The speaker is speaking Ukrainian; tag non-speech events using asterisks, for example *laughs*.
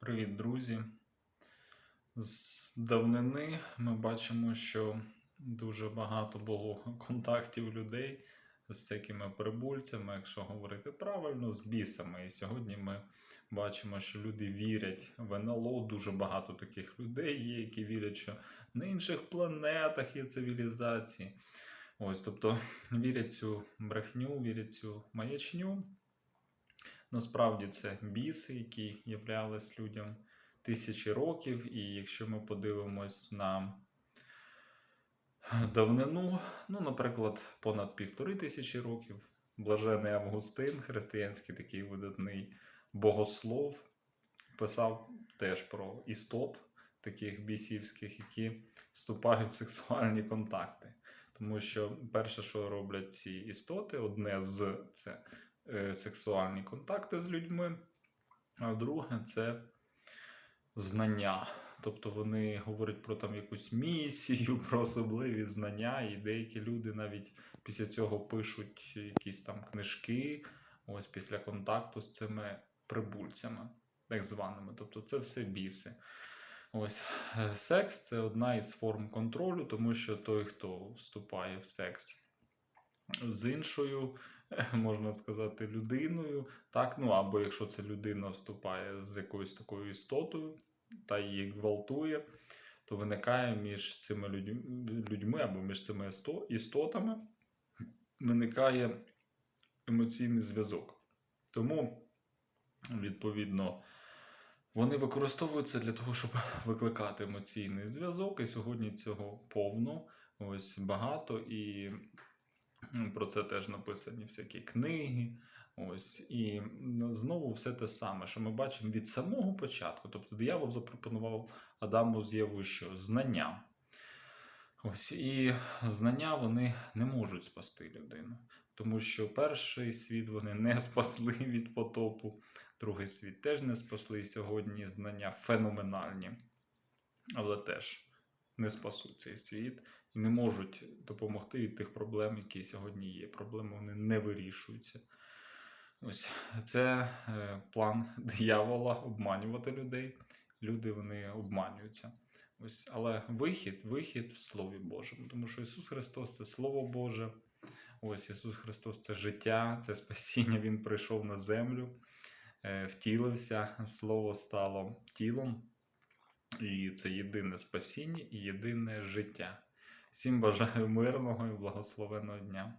Привіт, друзі! З давнини ми бачимо, що дуже багато було *laughs* контактів людей з всякими прибульцями, якщо говорити правильно, з бісами. І сьогодні ми бачимо, що люди вірять в НЛО. Дуже багато таких людей є, які вірять, що на інших планетах є цивілізації. Ось, тобто *laughs* вірять цю брехню, вірять цю маячню. Насправді це біси, які являлись людям тисячі років. І якщо ми подивимось на давнину, ну, наприклад, понад півтори тисячі років, блажений Августин, християнський такий видатний богослов, писав теж про істот таких бісівських, які вступають в сексуальні контакти. Тому що перше, що роблять ці істоти, одне з це сексуальні контакти з людьми, а друге це знання. Тобто вони говорять про там якусь місію, *laughs* про особливі знання, і деякі люди навіть після цього пишуть якісь там книжки, ось після контакту з цими прибульцями, так званими. Тобто це все біси. Ось е, секс це одна із форм контролю, тому що той, хто вступає в секс з іншою, *laughs* можна сказати, людиною, так, ну або якщо це людина вступає з якоюсь такою істотою та її гвалтує, то виникає між цими людьми або між цими істотами виникає емоційний зв'язок. Тому, відповідно, вони використовуються для того, щоб *laughs* викликати емоційний зв'язок. І сьогодні цього повно, ось багато, і про це теж написані всякі книги. Ось і ну, знову все те саме, що ми бачимо від самого початку. Тобто диявол запропонував Адаму з Євою що знання. Ось і знання вони не можуть спасти людину, тому що перший світ вони не спасли від потопу, другий світ теж не спасли. Сьогодні знання феноменальні, але теж не спасуть цей світ і не можуть допомогти від тих проблем, які сьогодні є. Проблеми вони не вирішуються. Ось це е, план *laughs* диявола обманювати людей. Люди вони обманюються. Ось, але вихід, вихід в Слові Божому. Тому що Ісус Христос це Слово Боже. Ось Ісус Христос це життя, це спасіння. Він прийшов на землю, е, втілився, Слово стало тілом. І це єдине спасіння і єдине життя. Всім бажаю мирного і благословеного дня.